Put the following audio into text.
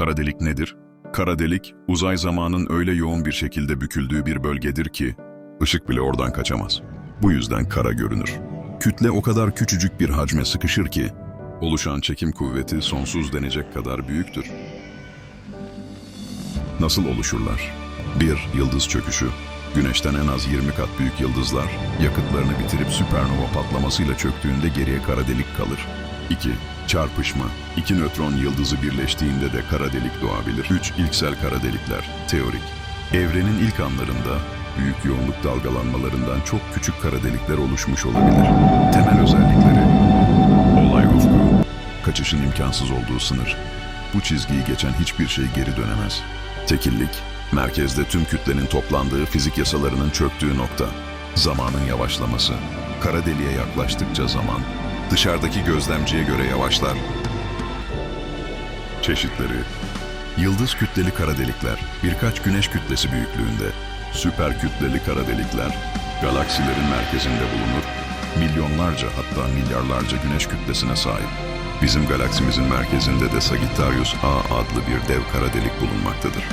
Kara delik nedir? Kara delik, uzay zamanın öyle yoğun bir şekilde büküldüğü bir bölgedir ki, ışık bile oradan kaçamaz. Bu yüzden kara görünür. Kütle o kadar küçücük bir hacme sıkışır ki, oluşan çekim kuvveti sonsuz denecek kadar büyüktür. Nasıl oluşurlar? 1. Yıldız çöküşü. Güneşten en az 20 kat büyük yıldızlar, yakıtlarını bitirip süpernova patlamasıyla çöktüğünde geriye kara delik kalır. 2. Çarpışma. İki nötron yıldızı birleştiğinde de kara delik doğabilir. 3. İlksel kara delikler. Teorik. Evrenin ilk anlarında büyük yoğunluk dalgalanmalarından çok küçük kara delikler oluşmuş olabilir. Temel özellikleri Olay ufku. Kaçışın imkansız olduğu sınır. Bu çizgiyi geçen hiçbir şey geri dönemez. Tekillik. Merkezde tüm kütlenin toplandığı fizik yasalarının çöktüğü nokta. Zamanın yavaşlaması. Kara deliğe yaklaştıkça zaman dışarıdaki gözlemciye göre yavaşlar. Çeşitleri Yıldız kütleli kara delikler, birkaç güneş kütlesi büyüklüğünde. Süper kütleli kara delikler, galaksilerin merkezinde bulunur. Milyonlarca hatta milyarlarca güneş kütlesine sahip. Bizim galaksimizin merkezinde de Sagittarius A adlı bir dev kara delik bulunmaktadır.